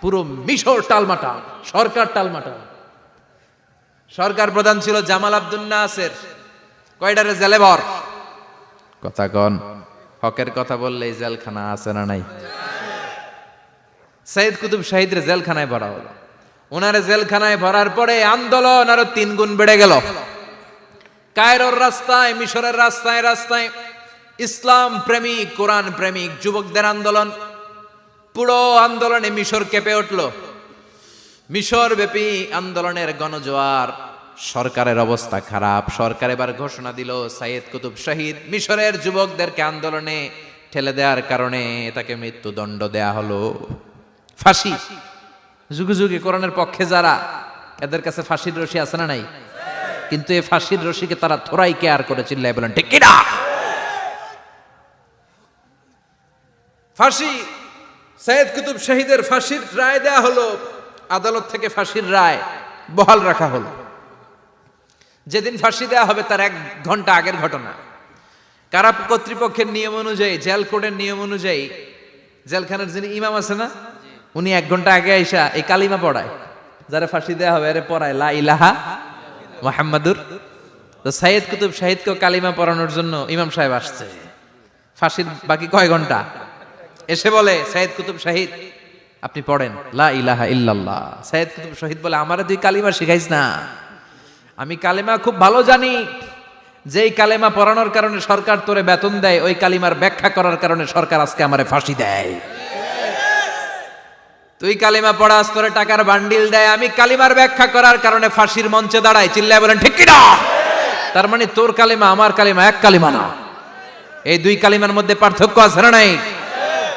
পুরো মিশর টালমাটাল সরকার টালমাটাল সরকার প্রধান ছিল জামাল আব্দুল নাসের। কয়ডারে জেলেবর কথা কন হকের কথা বললেই জেলখানা আছে না নাই? সৈয়দ কুতুব শাহিদের জেলখানায় ভরা হলো। ওনার জেলখানায় ভরার পরে আন্দোলন আরও তিন গুণ বেড়ে গেল। কায়রোর রাস্তায় মিশরের রাস্তায় রাস্তায় ইসলাম প্রেমিক কোরআন প্রেমিক যুবকদের আন্দোলন পুরো আন্দোলনে মিশর কেঁপে উঠল। মিশর ব্যাপী আন্দোলনের গণজোয়ার, সরকারের অবস্থা খারাপ। সরকার এবার ঘোষণা দিল, সাইয়েদ কুতুব শহীদ মিশরের যুবকদেরকে আন্দোলনে ঠেলে দেওয়ার কারণে তাকে মৃত্যুদণ্ড দেয়া হলো। ফাঁসি। যুগে যুগে কোরআনের পক্ষে যারা, এদের কাছে ফাঁসির রশি আছে না নাই? কিন্তু এই ফাঁসির রশিকে তারা থোড়াই কেয়ার করে চিল্লাই বলেন, ঠিক কিনা ফাঁসি। সৈয়দ কুতুব শহীদের ফাঁসির রায় দেয়া হলো, আদালত থেকে ফাঁসির রায় বহাল রাখা হলো। যেদিন ফাঁসি দেওয়া হবে তার এক ঘণ্টা আগের ঘটনা। কারা কর্তৃপক্ষের নিয়ম অনুযায়ী, জেল কোর্টের নিয়ম অনুযায়ী, জেলখানার যিনি ইমাম আছে না, উনি এক ঘণ্টা আগে আইসা এই কালিমা পড়ায়, যারা ফাঁসি দেওয়া হবে আরে পড়ায়, লা ইলাহা মোহাম্মদুর তো সাইয়েদ কুতুব শাহিদকে কালিমা পড়ানোর জন্য ইমাম সাহেব আসছে। ফাঁসির বাকি কয় ঘণ্টা? এসে বলে, সাইয়েদ কুতুব শাহিদ। আপনি পড়েন, লা ইলাহা ইল্লাল্লাহ। সাইয়েদ কুতুব শহীদ বলে, আমারে তুই কালিমা শিখাইস না। আমি কালিমা খুব ভালো জানি। যেই কালেমা পড়ানোর কারণে সরকার তোরে বেতন দেয়, ওই কালিমার ব্যাখ্যা করার কারণে সরকার আজকে আমারে ফাঁসি দেয়। তুই কালিমা পড়াস, তোরে টাকার বান্ডিল দেয়। আমি কালিমার ব্যাখ্যা করার কারণে ফাঁসির মঞ্চে দাঁড়াই। চিল্লায় বলেন, ঠিক কিনা? তার মানে তোর কালিমা আমার কালিমা, এক কালিমা না। এই দুই কালিমার মধ্যে পার্থক্য আছে না নাই?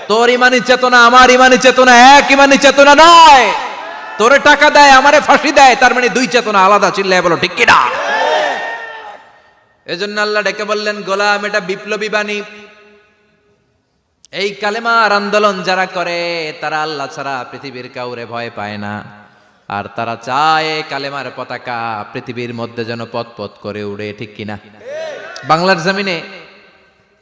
তোর ইমানি চেতনা, আমার ইমানি চেতনা এক ইমানি চেতনা নয়। তোরে টাকা দেয়, আমারে ফাঁসি দেয়, তার মানে দুই চেতনা আলাদা, চিল্লায় বলো, ঠিক কিনা? এজন্য আল্লাহ ডেকে বললেন, গোলাম, এটা বিপ্লবী বাণী। এই কালেমার আন্দোলন যারা করে, তারা আল্লাহ ছাড়া পৃথিবীর কাউরে ভয় পায় না। আর তারা চায় কালেমার পতাকা পৃথিবীর মধ্যে যেন পথ পথ করে উড়ে, ঠিক কিনা? বাংলার জমিনে